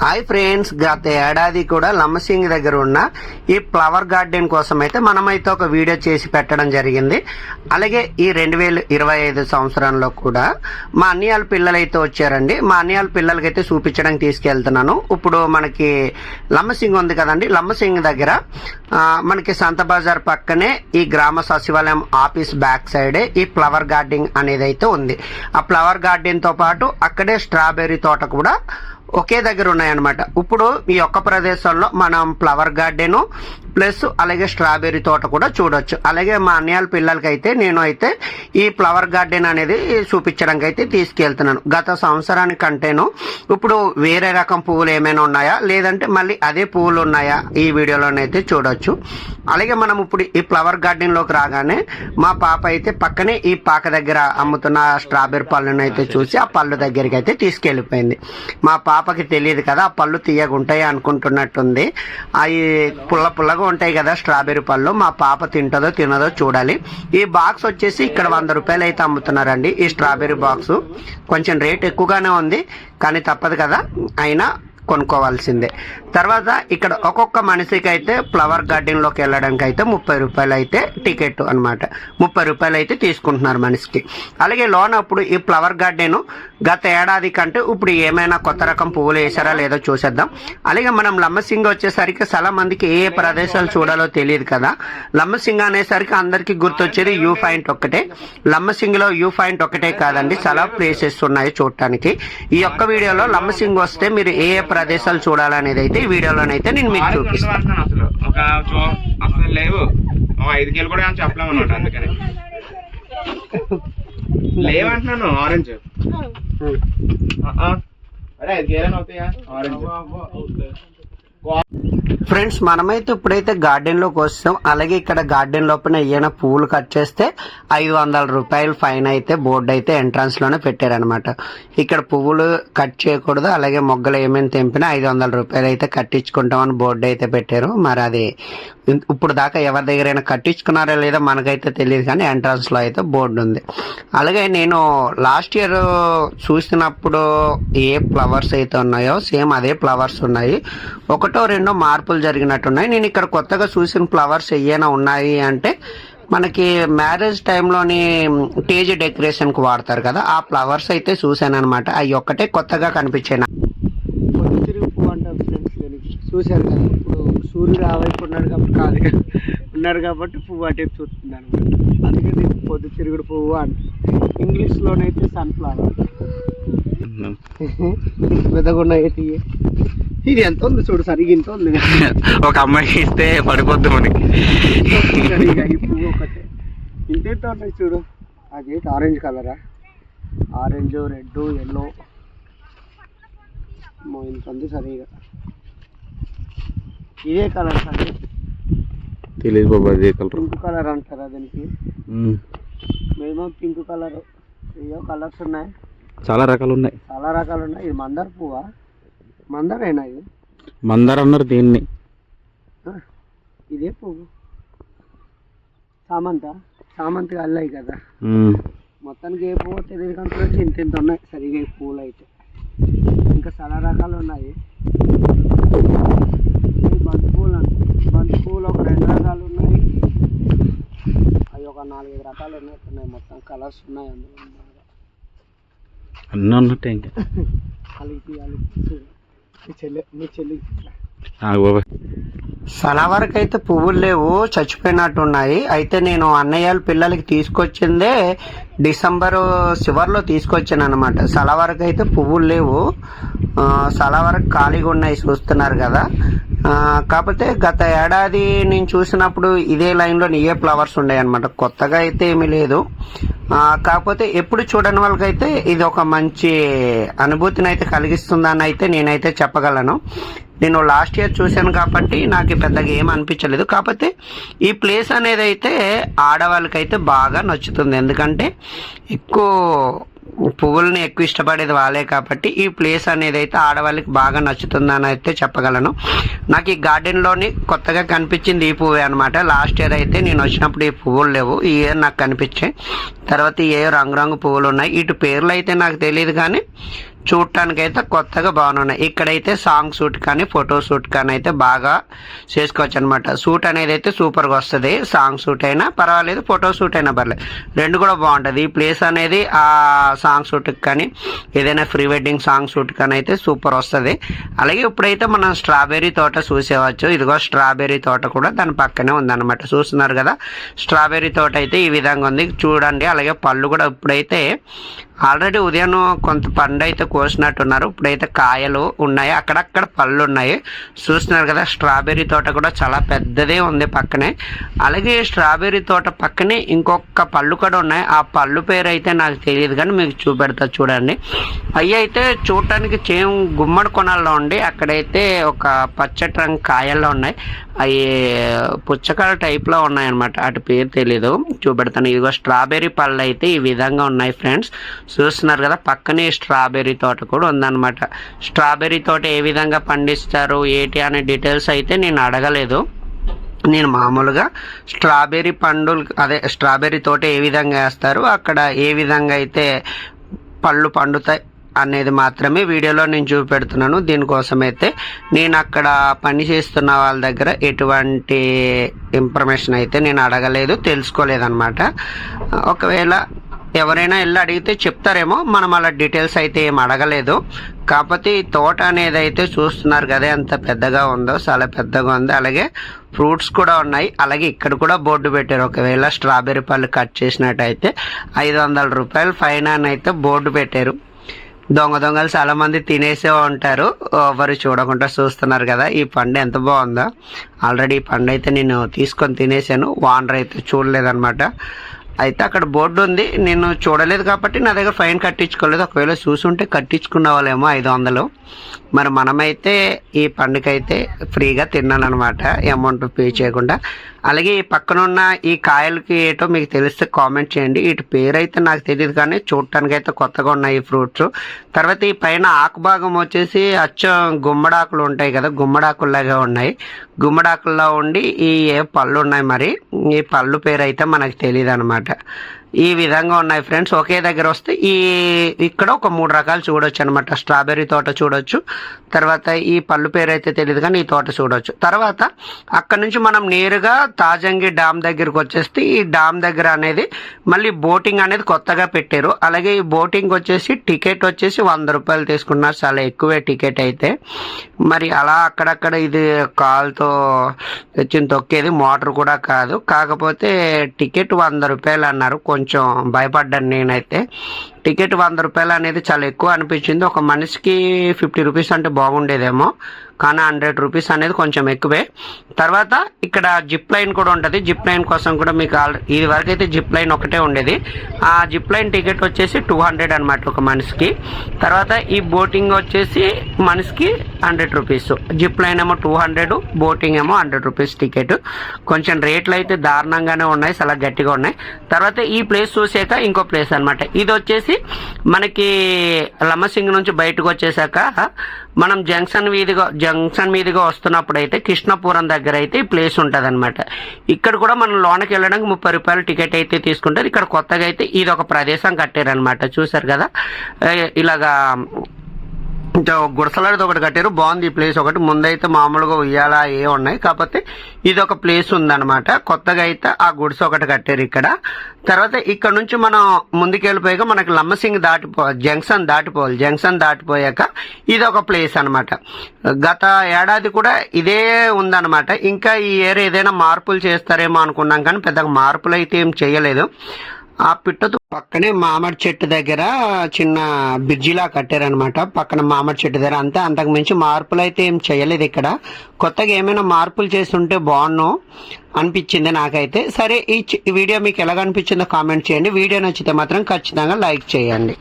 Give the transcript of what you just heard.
Hi friends గత ఏడాది కూడా లమ్మసింగ్ దగ్గర ఉన్న ఈ ఫ్లవర్ గార్డెన్ కోసం అయితే మనమైతే ఒక వీడియో చేసి పెట్టడం జరిగింది. అలాగే ఈ రెండు వేల ఇరవై ఐదు సంవత్సరంలో కూడా మా అన్నయ్యాల పిల్లలు అయితే వచ్చారండి. మా అన్నయ్యాల పిల్లలకైతే చూపించడానికి తీసుకెళ్తున్నాను. ఇప్పుడు మనకి లమ్మసింగ్ ఉంది కదండి లమ్మసింగ్ దగ్గర మనకి సంత బజార్ పక్కనే ఈ గ్రామ సచివాలయం ఆఫీస్ బ్యాక్ సైడే ఈ ఫ్లవర్ గార్డెన్ అనేది అయితే ఉంది. ఆ ఫ్లవర్ గార్డెన్తో పాటు అక్కడే స్ట్రాబెర్రీ తోట కూడా ఒకే దగ్గర ఉన్నాయన్నమాట. ఇప్పుడు ఈ యొక్క ప్రదేశంలో మనం ఫ్లవర్ గార్డెను ప్లస్ అలాగే స్ట్రాబెర్రీ తోట కూడా చూడొచ్చు. అలాగే మా అన్నయ్యాల పిల్లలకైతే నేను అయితే ఈ ఫ్లవర్ గార్డెన్ అనేది చూపించడానికి అయితే తీసుకెళ్తున్నాను. గత సంవత్సరానికి కంటేను ఇప్పుడు వేరే రకం పువ్వులు ఏమైనా ఉన్నాయా? లేదంటే మళ్ళీ అదే పువ్వులు ఉన్నాయా? ఈ వీడియోలోనైతే చూడొచ్చు. అలాగే మనం ఇప్పుడు ఈ ఫ్లవర్ గార్డెన్లోకి రాగానే మా పాప అయితే పక్కనే ఈ పాక దగ్గర అమ్ముతున్న స్ట్రాబెర్రీ పళ్ళను అయితే చూసి ఆ పళ్ళు దగ్గరికి అయితే తీసుకెళ్ళిపోయింది. మా పాప పాపకి తెలియదు కదా ఆ పళ్ళు తీయగుంటాయి అనుకుంటున్నట్టుంది. అవి పుల్ల పుల్లగా ఉంటాయి కదా స్ట్రాబెర్రీ పళ్ళు మా పాప తింటదో తినదో చూడాలి. ఈ బాక్స్ వచ్చేసి ఇక్కడ వంద రూపాయలు అయితే అమ్ముతున్నారండి ఈ స్ట్రాబెర్రీ బాక్స్. కొంచెం రేట్ ఎక్కువగానే ఉంది కానీ తప్పదు కదా అయినా కొనుక్కోవాల్సిందే. తర్వాత ఇక్కడ ఒక్కొక్క మనిషికి అయితే ఫ్లవర్ గార్డెన్లోకి వెళ్ళడానికి అయితే ముప్పై రూపాయలు అయితే టికెట్ అన్నమాట. ముప్పై రూపాయలు అయితే తీసుకుంటున్నారు మనిషికి. అలాగే లోన్ అప్పుడు ఈ ఫ్లవర్ గార్డెన్ గత ఏడాది కంటే ఇప్పుడు ఏమైనా కొత్త రకం పువ్వులు వేసారా లేదో చూసేద్దాం. అలాగే మనం లమ్మసింగ్ వచ్చేసరికి చాలా మందికి ఏ ఏ ప్రదేశాలు చూడాలో తెలియదు కదా. లమ్మసింగ్ అనేసరికి అందరికీ గుర్తొచ్చేది యూ పాయింట్ ఒక్కటే. లమ్మసింగ్లో పాయింట్ ఒకటే కాదండి చాలా ప్లేసెస్ ఉన్నాయి చూడటానికి. ఈ యొక్క వీడియోలో లమ్మసింగ్ వస్తే మీరు ఏ ఏ ప్రదేశాలు చూడాలనేది అయితే ఈ వీడియోలోనైతే నేను మీకు చూపిస్తాను చూపిస్తాను అసలు ఒక అసలు లేవు. ఒక ఐదు కేలు కూడా చెప్పలేము అనమాట అందుకని. లేవంటున్నాను ఆరెంజ్. అరే ఐదు కేలు అవుతాయా? ఆరెంజ్. ఫ్రెండ్స్ మనమైతే ఇప్పుడైతే గార్డెన్లోకి వస్తాం. అలాగే ఇక్కడ గార్డెన్ లోపల ఏమైనా పువ్వులు కట్ చేస్తే ఐదు వందల రూపాయలు ఫైన్ అయితే బోర్డు అయితే ఎంట్రన్స్లోనే పెట్టారనమాట ఇక్కడ పువ్వులు కట్ చేయకూడదు. అలాగే మొగ్గలు ఏమైనా తెంపినా ఐదు వందల రూపాయలు అయితే కట్టించుకుంటామని బోర్డు అయితే పెట్టారు. మరి అది ఇప్పుడు దాకా ఎవరి దగ్గరైనా కట్టించుకున్నారో లేదో మనకైతే తెలియదు కానీ ఎంట్రన్స్లో అయితే బోర్డు ఉంది. అలాగే నేను లాస్ట్ ఇయర్ చూసినప్పుడు ఏ ఫ్లవర్స్ అయితే ఉన్నాయో సేమ్ అదే ఫ్లవర్స్ ఉన్నాయి. ఒకటో రెండో మార్పులు జరిగినట్టున్నాయి. నేను ఇక్కడ కొత్తగా చూసిన ఫ్లవర్స్ ఏమైనా ఉన్నాయి అంటే మనకి మ్యారేజ్ టైంలోని స్టేజ్ డెకరేషన్కి వాడతారు కదా ఆ ఫ్లవర్స్ అయితే చూశాను అనమాట అవి ఒక్కటే కొత్తగా కనిపించాయి నాకు. చూశారు కదా? ఇప్పుడు సూర్యుడు ఆ వైపు ఉన్నాడు కాబట్టి కాదు కదా. ఉన్నారు కాబట్టి పువ్వు అటే చూస్తుంది అనమాట అందుకే దీనికి పొద్దుతిరుగుడు పువ్వు అంట ఇంగ్లీష్లోనైతే సన్ఫ్లవర్ పెద్దగా ఉన్నాయి ఇది ఎంత ఉంది చూడు సరిగా ఇంత ఉంది? ఒక అమ్మాయి ఇస్తే పడిపోద్ది మనకి. సరిగా ఈ పువ్వు ఒకటే ఇంత ఇంత ఉన్నాయి చూడు? అది ఆరెంజ్ కలరా ఆరెంజ్ రెడ్ ఎల్లో ఇంత ఉంది సరిగా. ఇదే కలర్ సరే. తెలియదు బాబా అదే కలర్? పింక్ కలర్ అంటారా దానికి మినిమం పింక్ కలర్. ఏవో కలర్స్ ఉన్నాయి. చాలా రకాలు ఉన్నాయి. చాలా రకాలు ఉన్నాయి. ఇది మందార పువ్వా? మందారేనా ఇది? మందార అన్నారు దీన్ని. ఇదే పువ్వు. చామంత చామంతి అల్లాయి కదా. మొత్తానికి ఏ పువ్వు తెలియదు కంటే ఇంత ఇంత ఉన్నాయి. సరిగా ఈ పువ్వులు అయితే ఇంకా చాలా రకాలు ఉన్నాయి ఈ బంతి పువ్వులు అంట బంతి పువ్వులు ఒక రెండు రకాలు ఉన్నాయి. అవి ఒక నాలుగైదు రకాలు ఉన్నాయి. ఉన్నాయి మొత్తం కలర్స్ ఉన్నాయి అందులో. బాగా. అన్నీ ఉన్నట్టే ఇంకా. అలిగి అలిగి మీ చెల్లి మీ చెల్లి బాబా చాలా వరకు అయితే పువ్వులు లేవు చచ్చిపోయినట్టు ఉన్నాయి. అయితే నేను అన్నయ్యల పిల్లలకి తీసుకొచ్చిందే డిసెంబర్ చివరిలో తీసుకొచ్చాను అనమాట చాలా వరకు అయితే పువ్వులు లేవు. ఆ, చాలా వరకు ఖాళీగా ఉన్నాయి చూస్తున్నారు కదా. కాకపోతే గత ఏడాది నేను చూసినప్పుడు ఇదే లైన్లో ఏ ఫ్లవర్స్ ఉన్నాయన్నమాట. కొత్తగా అయితే ఏమీ లేదు. కాకపోతే ఎప్పుడు చూడని వాళ్ళకైతే ఇది ఒక మంచి అనుభూతిని అయితే కలిగిస్తుందని అయితే నేనైతే చెప్పగలను. నేను లాస్ట్ ఇయర్ చూశాను కాబట్టి నాకు పెద్దగా ఏం అనిపించలేదు. కాకపోతే ఈ ప్లేస్ అనేది అయితే ఆడవాళ్ళకైతే బాగా నచ్చుతుంది. ఎందుకంటే ఎక్కువ పువ్వుల్ని ఎక్కువ ఇష్టపడేది వాళ్ళే కాబట్టి ఈ ప్లేస్ అనేది అయితే ఆడవాళ్ళకి బాగా నచ్చుతుందని అయితే చెప్పగలను. నాకు ఈ గార్డెన్లోని కొత్తగా కనిపించింది ఈ పువ్వే అనమాట లాస్ట్ ఇయర్ అయితే నేను వచ్చినప్పుడు ఈ పువ్వులు లేవు. ఈ ఇయర్ నాకు కనిపించాయి. తర్వాత ఏ రంగురంగు పువ్వులు ఉన్నాయి. ఇటు పేర్లు అయితే నాకు తెలియదు కానీ చూడటానికి అయితే కొత్తగా బాగున్నాయి. ఇక్కడైతే సాంగ్ షూట్ కానీ ఫోటో షూట్ కానీ అయితే బాగా చేసుకోవచ్చు అనమాట షూట్ అనేది అయితే సూపర్గా వస్తుంది. సాంగ్ షూట్ అయినా పర్వాలేదు ఫోటో షూట్ అయినా పర్లేదు రెండు కూడా బాగుంటుంది. ఈ ప్లేస్ అనేది ఆ సాంగ్ షూట్కి కానీ ఏదైనా ప్రీ వెడ్డింగ్ సాంగ్ షూట్ కానీ అయితే సూపర్ వస్తుంది. అలాగే ఇప్పుడైతే మనం స్ట్రాబెర్రీ తోట చూసేవచ్చు. ఇదిగో స్ట్రాబెర్రీ తోట కూడా దాని పక్కనే ఉందన్నమాట. చూస్తున్నారు కదా? స్ట్రాబెర్రీ తోట అయితే ఈ విధంగా ఉంది. చూడండి. అలాగే పళ్ళు కూడా ఇప్పుడైతే ఆల్రెడీ ఉదయం కొంత పండు అయితే కోసినట్టున్నారు. ఇప్పుడైతే కాయలు ఉన్నాయి. అక్కడక్కడ పళ్ళు ఉన్నాయి చూస్తున్నారు కదా స్ట్రాబెర్రీ తోట కూడా చాలా పెద్దదే ఉంది పక్కనే. అలాగే స్ట్రాబెర్రీ తోట పక్కనే ఇంకొక పళ్ళు కూడా ఉన్నాయి. ఆ పళ్ళు పేరు అయితే నాకు తెలియదు కానీ మీకు చూపెడతా చూడండి. అవి అయితే చూడటానికి చేం గుమ్మడి కొనాల్లో ఉండి అక్కడైతే ఒక పచ్చటి రంగు కాయల్లో ఉన్నాయి. అవి పుచ్చకాయ టైప్లో ఉన్నాయన్నమాట. అటు పేరు తెలీదు. చూపెడతాను. ఇదిగో స్ట్రాబెర్రీ పళ్ళు అయితే ఈ విధంగా ఉన్నాయి ఫ్రెండ్స్. చూస్తున్నారు కదా పక్కనే స్ట్రాబెర్రీ తోట కూడా ఉందన్నమాట. స్ట్రాబెర్రీ తోట ఏ విధంగా పండిస్తారు ఏంటి అనే డీటెయిల్స్ అయితే నేను అడగలేదు. నేను మామూలుగా స్ట్రాబెర్రీ పండులు అదే స్ట్రాబెర్రీ తోట ఏ విధంగా వేస్తారు అక్కడ ఏ విధంగా అయితే పళ్ళు పండుతాయి అనేది మాత్రమే వీడియోలో నేను చూపెడుతున్నాను. దీనికోసం అయితే నేను అక్కడ పని చేస్తున్న వాళ్ళ దగ్గర ఎటువంటి ఇన్ఫర్మేషన్ అయితే నేను అడగలేదు తెలుసుకోలేదన్నమాట. ఒకవేళ ఎవరైనా వెళ్ళి అడిగితే చెప్తారేమో మనం అలా డీటెయిల్స్ అయితే ఏం అడగలేదు. కాకపోతే ఈ తోట అనేది అయితే చూస్తున్నారు కదా ఎంత పెద్దగా ఉందో చాలా పెద్దగా ఉంది. అలాగే ఫ్రూట్స్ కూడా ఉన్నాయి. అలాగే ఇక్కడ కూడా బోర్డు పెట్టారు. ఒకవేళ స్ట్రాబెర్రీ పళ్ళు కట్ చేసినట్టయితే ఐదు వందల రూపాయలు ఫైన్ అని అయితే బోర్డు పెట్టారు. దొంగ దొంగలు చాలా మంది తినేసే ఉంటారు. ఎవరు చూడకుండా చూస్తున్నారు కదా ఈ పండు ఎంత బాగుందో. ఆల్రెడీ ఈ పండు అయితే నేను తీసుకొని తినేసాను. వానర్ అయితే చూడలేదన్నమాట. అయితే అక్కడ బోర్డు ఉంది. నేను చూడలేదు కాబట్టి నా దగ్గర ఫైన్ కట్టించుకోలేదు. ఒకవేళ చూసుంటే కట్టించుకున్న వాళ్ళేమో ఐదు వందలు. మరి మనమైతే ఈ పండుగ ఫ్రీగా తిన్నానమాట అమౌంట్ పే చేయకుండా. అలాగే ఈ పక్కనున్న ఈ కాయలకి ఏటో మీకు తెలిస్తే కామెంట్ చేయండి. వీటి పేరైతే నాకు తెలియదు కానీ చూడటానికి అయితే కొత్తగా ఉన్నాయి ఈ ఫ్రూట్స్. తర్వాత ఈ పైన ఆకు భాగం వచ్చేసి అచ్చం గుమ్మడాకులు ఉంటాయి కదా గుమ్మడాకుల్లాగా ఉన్నాయి. గుమ్మడాకుల్లో ఉండి ఈ ఏ పళ్ళు ఉన్నాయి మరి ఈ పళ్ళు పేరు అయితే మనకు తెలియదు అనమాట ఈ విధంగా ఉన్నాయి ఫ్రెండ్స్. ఒకే దగ్గర వస్తే ఈ ఇక్కడ ఒక మూడు రకాలు చూడొచ్చు అనమాట స్ట్రాబెర్రీ తోట చూడొచ్చు. తర్వాత ఈ పళ్ళు పేరు అయితే తెలియదు కానీ ఈ తోట చూడొచ్చు. తర్వాత అక్కడ నుంచి మనం నేరుగా తాజంగి డ్యామ్ దగ్గరికి వచ్చేస్తే ఈ డ్యామ్ దగ్గర అనేది మళ్ళీ బోటింగ్ అనేది కొత్తగా పెట్టారు. అలాగే ఈ బోటింగ్ వచ్చేసి టికెట్ వచ్చేసి వంద రూపాయలు తీసుకున్నారు. చాలా ఎక్కువే టికెట్ అయితే. మరి అలా అక్కడక్కడ ఇది కాల్తో తెచ్చిన తొక్కేది. మోటార్ కూడా కాదు. కాకపోతే టికెట్ వంద రూపాయలు అన్నారు. కొంచెం భయపడ్డాను నేనైతే. టికెట్ వంద రూపాయలు అనేది చాలా ఎక్కువ అనిపించింది. ఒక మనిషికి ఫిఫ్టీ రూపీస్ అంటే బాగుండేదేమో. కానీ హండ్రెడ్ రూపీస్ అనేది కొంచెం ఎక్కువే. తర్వాత ఇక్కడ జిప్ లైన్ కూడా ఉంటుంది. జిప్ లైన్ కోసం కూడా మీకు ఆల్రెడీ ఇది వరకు అయితే జిప్ లైన్ ఒకటే ఉండేది. ఆ జిప్ లైన్ టికెట్ వచ్చేసి టూ హండ్రెడ్ అనమాట ఒక మనిషికి. తర్వాత ఈ బోటింగ్ వచ్చేసి మనిషికి హండ్రెడ్ రూపీస్. జిప్ లైన్ ఏమో టూ హండ్రెడ్ బోటింగ్ ఏమో హండ్రెడ్ రూపీస్ టికెట్. కొంచెం రేట్లు అయితే దారుణంగానే ఉన్నాయి చాలా గట్టిగా ఉన్నాయి. తర్వాత ఈ ప్లేస్ చూసాక ఇంకో ప్లేస్ అనమాట ఇది వచ్చేసి మనకి లమ్మసింగ్ నుంచి బయటకు వచ్చేసాక మనం జంక్షన్ మీదుగా జంక్షన్ మీదుగా వస్తున్నప్పుడు అయితే కృష్ణపురం దగ్గర అయితే ఈ ప్లేస్ ఉంటుంది అనమాట ఇక్కడ కూడా మనం లోనకి వెళ్ళడానికి ముప్పై రూపాయలు టికెట్ అయితే తీసుకుంటారు. ఇక్కడ కొత్తగా అయితే ఇది ఒక ప్రదేశం కట్టారనమాట చూసారు కదా? ఇలాగా గుడిసలాడిది ఒకటి కట్టారు. బాగుంది ఈ ప్లేస్ ఒకటి. ముందైతే మామూలుగా ఉయ్యాల ఏ ఉన్నాయి. కాకపోతే ఇది ఒక ప్లేస్ ఉందన్నమాట. కొత్తగా అయితే ఆ గుడిసె ఒకటి కట్టారు ఇక్కడ. తర్వాత ఇక్కడ నుంచి మనం ముందుకెళ్ళిపోయాక మనకి లమ్మసింగ్ దాటిపో జంక్షన్ దాటిపోవాలి. జంక్షన్ దాటిపోయాక ఇది ఒక ప్లేస్ అన్నమాట. గత ఏడాది కూడా ఇదే ఉందన్నమాట. ఇంకా ఈ ఏరియా ఏదైనా మార్పులు చేస్తారేమో అనుకున్నాం కానీ పెద్దగా మార్పులు అయితే ఏం చేయలేదు. ఆ పిట్టతో పక్కనే మామిడి చెట్టు దగ్గర చిన్న బ్రిడ్జిలా కట్టారనమాట పక్కన మామిడి చెట్టు దగ్గర. అంతే అంతకు మించి మార్పులు అయితే ఏం చేయలేదు ఇక్కడ. కొత్తగా ఏమైనా మార్పులు చేస్తుంటే బాగున్నాం అనిపించింది నాకైతే. సరే ఈ చి- ఈ వీడియో మీకు ఎలాగ అనిపించిందో కామెంట్ చేయండి. వీడియో నచ్చితే మాత్రం ఖచ్చితంగా లైక్ చేయండి.